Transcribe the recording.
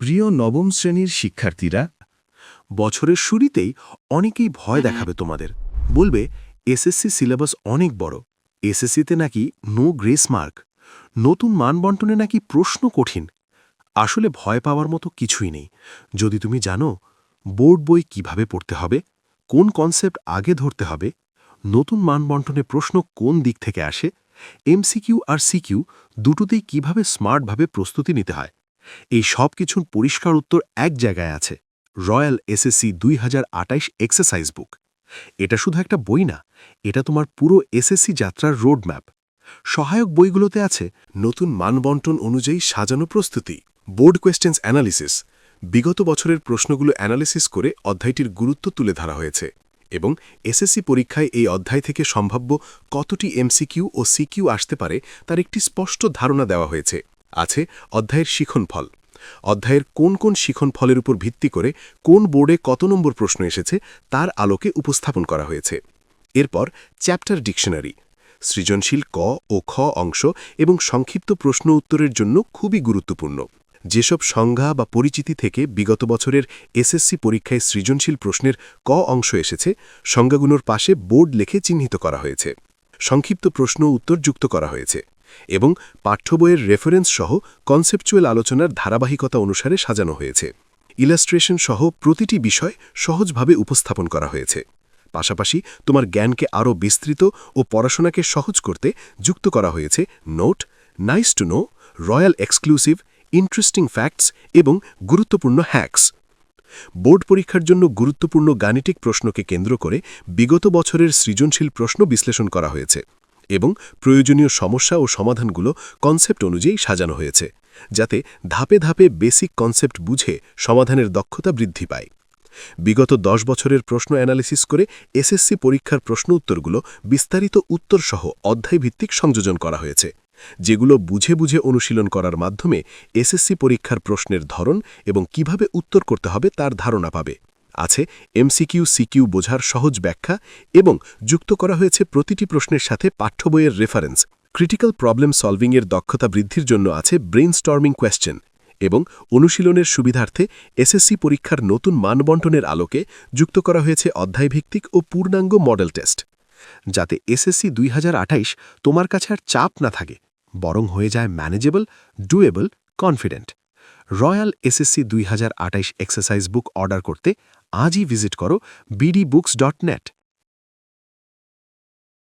প্রিয় নবম শ্রেণির শিক্ষার্থীরা বছরের শুরুতেই অনেকেই ভয় দেখাবে তোমাদের। বলবে এসএসসি সিলেবাস অনেক বড়। এসএসসিতে নাকি নো গ্রেস মার্ক নতুন মানবন্টনে নাকি প্রশ্ন কঠিন। আসলে ভয় পাওয়ার মতো কিছুই নেই। যদি তুমি জানো বোর্ড বই কীভাবে পড়তে হবে কোন কনসেপ্ট আগে ধরতে হবে নতুন মানবন্টনে প্রশ্ন কোন দিক থেকে আসে এমসিকিউ আর সিকিউ দুটোতেই কীভাবে স্মার্টভাবে প্রস্তুতি নিতে হয় এই সব কিছুর পরিষ্কার উত্তর এক জায়গায় আছে রয়্যাল এসএসসি দুই এক্সারসাইজ বুক এটা শুধু একটা বই না, এটা তোমার পুরো এসএসসি যাত্রার রোড ম্যাপ সহায়ক বইগুলোতে আছে নতুন মানবন্টন অনুযায়ী সাজানো প্রস্তুতি বোর্ড কোয়েশ্চেন্স অ্যানালিসিস বিগত বছরের প্রশ্নগুলো অ্যানালিসিস করে অধ্যায়টির গুরুত্ব তুলে ধরা হয়েছে এবং এসএসসি পরীক্ষায় এই অধ্যায় থেকে সম্ভাব্য কতটি এমসিকিউ ও সিকিউ আসতে পারে তার একটি স্পষ্ট ধারণা দেওয়া হয়েছে। আছে অধ্যায়ের শিখনফল অধ্যায়ের কোন কোন শিখনফলের উপর ভিত্তি করে কোন বোর্ডে কত নম্বর প্রশ্ন এসেছে তার আলোকে উপস্থাপন করা হয়েছে। এরপর চ্যাপ্টার ডিকশনারি। সৃজনশীল ক ও খ অংশ এবং সংক্ষিপ্ত প্রশ্ন উত্তরের জন্য খুবই গুরুত্বপূর্ণ। যেসব সংজ্ঞা বা পরিচিতি থেকে বিগত বছরের এসএসসি পরীক্ষায় সৃজনশীল প্রশ্নের ক অংশ এসেছে, সংজ্ঞাগুলোর পাশে বোর্ড লিখে চিহ্নিত করা হয়েছে। সংক্ষিপ্ত প্রশ্ন উত্তর যুক্ত করা হয়েছে। এবং পাঠ্য বইয়ের রেফারেন্স সহ কনসেপচুয়াল আলোচনার ধারাবাহিকতা অনুসারে সাজানো হয়েছে। ইলাস্ট্রেশন সহ প্রতিটি বিষয় সহজভাবে উপস্থাপন করা হয়েছে। পাশাপাশি তোমার জ্ঞানকে আরও বিস্তৃত ও পড়াশোনাকে সহজ করতে যুক্ত করা হয়েছে note nice to know royal exclusive interesting facts এবং গুরুত্বপূর্ণ হ্যাক্স বোর্ড পরীক্ষার জন্য গুরুত্বপূর্ণ গাণিতিক প্রশ্নকে কেন্দ্র করে বিগত বছরের সৃজনশীল প্রশ্ন বিশ্লেষণ করা হয়েছে। এবং প্রয়োজনীয় সমস্যা ও সমাধানগুলো কনসেপ্ট অনুযায়ী সাজানো হয়েছে, যাতে ধাপে ধাপে বেসিক কনসেপ্ট বুঝে সমাধানের দক্ষতা বৃদ্ধি পায়। বিগত দশ বছরের প্রশ্ন অ্যানালিসিস করে এসএসসি পরীক্ষার প্রশ্ন উত্তরগুলো বিস্তারিত উত্তরসহ অধ্যায়ভিত্তিক সংযোজন করা হয়েছে, যেগুলো বুঝে বুঝে অনুশীলন করার মাধ্যমে এসএসসি পরীক্ষার প্রশ্নের ধরন এবং কীভাবে উত্তর করতে হবে তার ধারণা পাবে। আছে এমসিকিউ, সিকিউ বোঝার সহজ ব্যাখ্যা এবং যুক্ত করা হয়েছে প্রতিটি প্রশ্নের সাথে পাঠ্য বইয়ের রেফারেন্স ক্রিটিক্যাল প্রবলেম সলভিংয়ের দক্ষতা বৃদ্ধির জন্য আছে ব্রেইন স্টর্মিং কোয়েশ্চেন এবং অনুশীলনের সুবিধার্থে এসএসসি পরীক্ষার নতুন মানবন্টনের আলোকে যুক্ত করা হয়েছে অধ্যায়ভিত্তিক ও পূর্ণাঙ্গ মডেল টেস্ট যাতে এসএসসি দুই তোমার কাছে আর চাপ না থাকে, বরং হয়ে যায় manageable doable confident royal SSC দুই এক্সারসাইজ বুক অর্ডার করতে আজই ভিজিট করো বিডি বুকস ডট নেট